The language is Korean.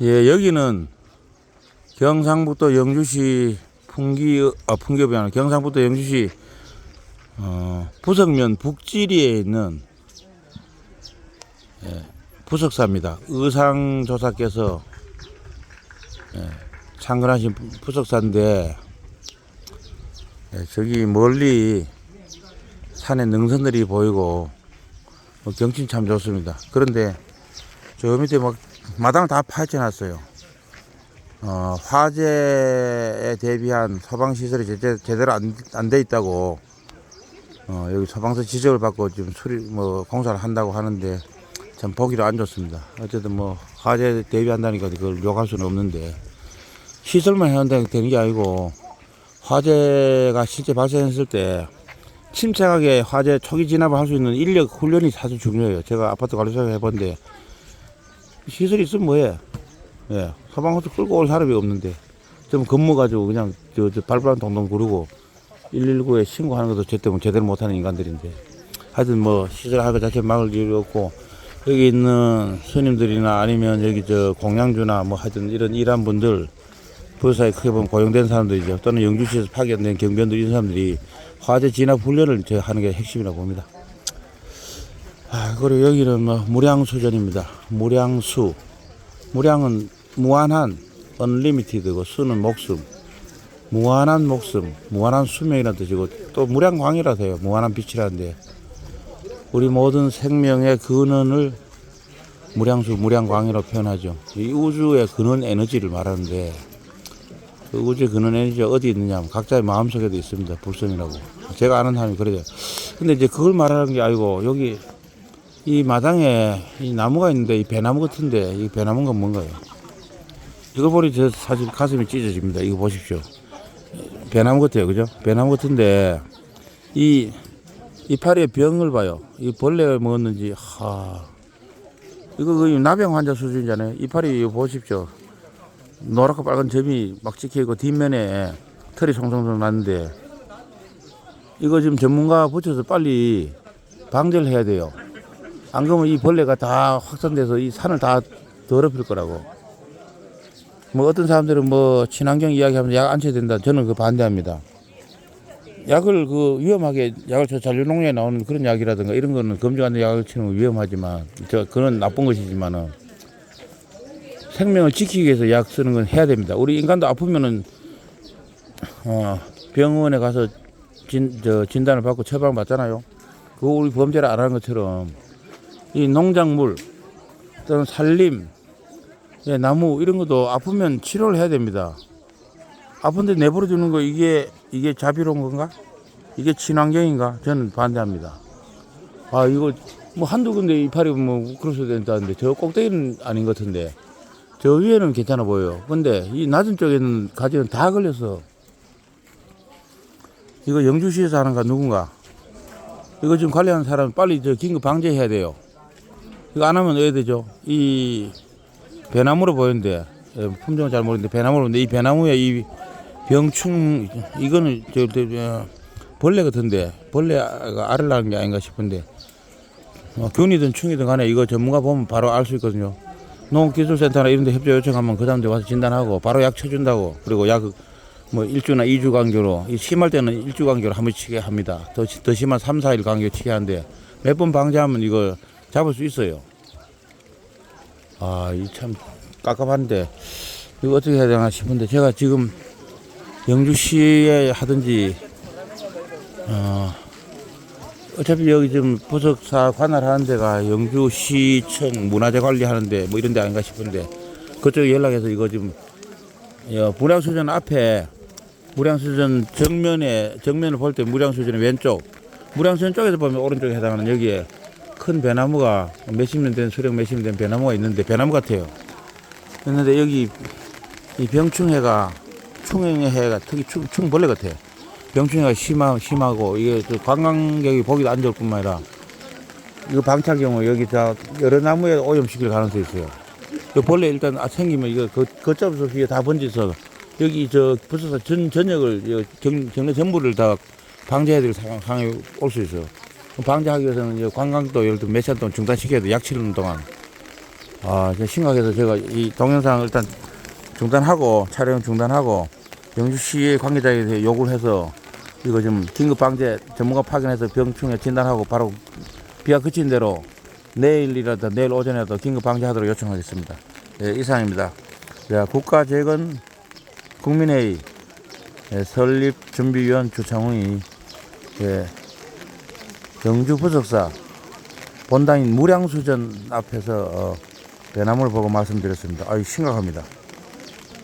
예, 여기는 경상북도 영주시 풍기, 아, 풍기업이 아니라 경상북도 영주시, 어, 부석면 북지리에 있는, 예, 부석사입니다. 의상 조사께서, 예, 창건하신 부- 부석사인데, 예, 저기 멀리 산에 능선들이 보이고, 뭐 경치는 참 좋습니다. 그런데, 저 밑에 막 마당을 다 파헤쳐놨어요. 어, 화재에 대비한 소방시설이 제대, 제대로 안, 안 돼 있다고, 어, 여기 소방서 지적을 받고 지금 수리, 뭐, 공사를 한다고 하는데, 참 보기도 안 좋습니다. 어쨌든 뭐, 화재 대비한다니까 그걸 욕할 수는 없는데, 시설만 해야 되는 게 아니고, 화재가 실제 발생했을 때, 침착하게 화재 초기 진압을 할 수 있는 인력 훈련이 사실 중요해요. 제가 아파트 관리사 해본데, 시설이 있으면 뭐해? 예, 소방호수 끌고 올 사람이 없는데, 좀 근무 가지고 그냥 저, 저 발바람 동동 구르고 119에 신고하는 것도 저 때문에 제대로 못하는 인간들인데, 하여튼 뭐 시설 할 것 자체 막을 일이 없고, 여기 있는 스님들이나 아니면 여기 저 공양주나 뭐 하여튼 이런 일한 분들, 부사에 크게 보면 고용된 사람들이죠. 또는 영주시에서 파견된 경비원들 이런 사람들이 화재 진압 훈련을 저 하는 게 핵심이라고 봅니다. 아, 그리고 여기는 뭐 무량수전입니다. 무량수. 무량은 무한한 unlimited고 수는 목숨. 무한한 목숨, 무한한 수명이라는 뜻이고 또 무량광이라서 해요. 무한한 빛이라는데 우리 모든 생명의 근원을 무량수, 무량광이라고 표현하죠. 이 우주의 근원 에너지를 말하는데 그 우주의 근원 에너지가 어디 있느냐 하면 각자의 마음속에도 있습니다. 불성이라고. 제가 아는 사람이 그래요. 근데 이제 그걸 말하는 게 아니고 여기 이 마당에 이 나무가 있는데 이 배나무 같은데 이 배나무가 뭔가요? 이거 보니 저 사실 가슴이 찢어집니다. 이거 보십시오. 배나무 같아요. 그죠? 배나무 같은데 이 이파리의 병을 봐요. 이 벌레가 먹었는지 하 이거 거의 나병 환자 수준이잖아요. 이파리 보십시오. 노랗고 빨간 점이 막 찍혀 있고 뒷면에 털이 송송송 났는데 이거 지금 전문가 붙여서 빨리 방제를 해야 돼요. 안 그러면 이 벌레가 다 확산돼서 이 산을 다 더럽힐 거라고. 뭐 어떤 사람들은 뭐 친환경 이야기하면 약 안 쳐야 된다. 저는 그 반대합니다. 약을 그 위험하게 약을 저 잔류농약에 나오는 그런 약이라든가 이런 거는 검증 안된 약을 치는 건 위험하지만 저 그건 나쁜 것이지만은 생명을 지키기 위해서 약 쓰는 건 해야 됩니다. 우리 인간도 아프면은 어 병원에 가서 진, 저 진단을 받고 처방 받잖아요. 그거 우리 범죄를 안 하는 것처럼 이 농작물 또는 산림 예, 나무 이런 것도 아프면 치료를 해야 됩니다. 아픈데 내버려 두는 거 이게 이게 자비로운 건가? 이게 친환경인가? 저는 반대합니다. 아 이거 뭐 한두 군데 이파리 뭐 수도 된다는데 저 꼭대기는 아닌 것 같은데 저 위에는 괜찮아 보여요. 근데 이 낮은 쪽에는 가지는 다 걸려서 이거 영주시에서 하는가 누군가 이거 지금 관리하는 사람 빨리 저 긴급 방제해야 돼요. 이거 안 하면 어야 되죠? 이 배나무로 보이는데 예, 품종은 잘 모르는데 배나무로 보는데 이 배나무에 이 병충 이거는 저, 저, 저 벌레 같은데 벌레가 알을 낳은 게 아닌가 싶은데 어, 균이든 충이든 간에 이거 전문가 보면 바로 알 수 있거든요. 농업기술센터나 이런 데 협조 요청하면 그 사람들 와서 진단하고 바로 약 쳐준다고 그리고 약 뭐 일주나 이주 간격으로 이 심할 때는 일주 간격으로 한 번 치게 합니다. 더, 시- 더 심한 삼사일 간격 치게 하는데 몇 번 방지하면 이거 잡을 수 있어요. 아, 이 참 깝깝한데. 이거 어떻게 해야 되나 싶은데 제가 지금 영주시에 하든지 어, 어차피 여기 지금 부석사 관할하는 데가 영주시청 문화재 관리하는데 뭐 이런 데 아닌가 싶은데 그쪽에 연락해서 이거 지금 어, 무량수전 앞에 무량수전 정면에 정면을 볼 때 무량수전의 왼쪽 무량수전 쪽에서 보면 오른쪽에 해당하는 여기에 큰 배나무가 몇십 년 된 수령 몇십 년 된 배나무가 있는데 배나무 같아요. 그런데 여기 이 병충해가 충해가 특히 충, 충벌레 같아요. 병충해가 심하, 심하고 이게 또 관광객이 보기도 안 좋을 뿐만 아니라 이거 방치할 경우 여기 다 여러 나무에 오염시킬 가능성이 있어요. 그 벌레 일단 아, 생기면 이거 그 걷잡을 수 없이 다 번져서 여기 저 부서서 전 전역을 이 경, 경내 전부를 다 방제해야 될 상황, 상황이 올 수 있어요. 그럼 방제하기 위해서는 이 관광도 예를 들어 몇 시간 동안 중단시켜야 돼. 약 치르는 동안. 아, 이제 심각해서 제가 이 동영상 일단 중단하고 촬영 중단하고 영주시의 관계자에게 요구를 해서 이거 좀 긴급 방제 전문가 파견해서 병충해 진단하고 바로 비가 그친 대로 내일이라도 내일 오전에도 긴급 방제하도록 요청하겠습니다. 예, 이상입니다. 자, 국가재건 국민회의 예, 설립준비위원 주창훈이 예, 경주 부석사 본당인 무량수전 앞에서 어, 대나무를 보고 말씀드렸습니다. 아유 심각합니다.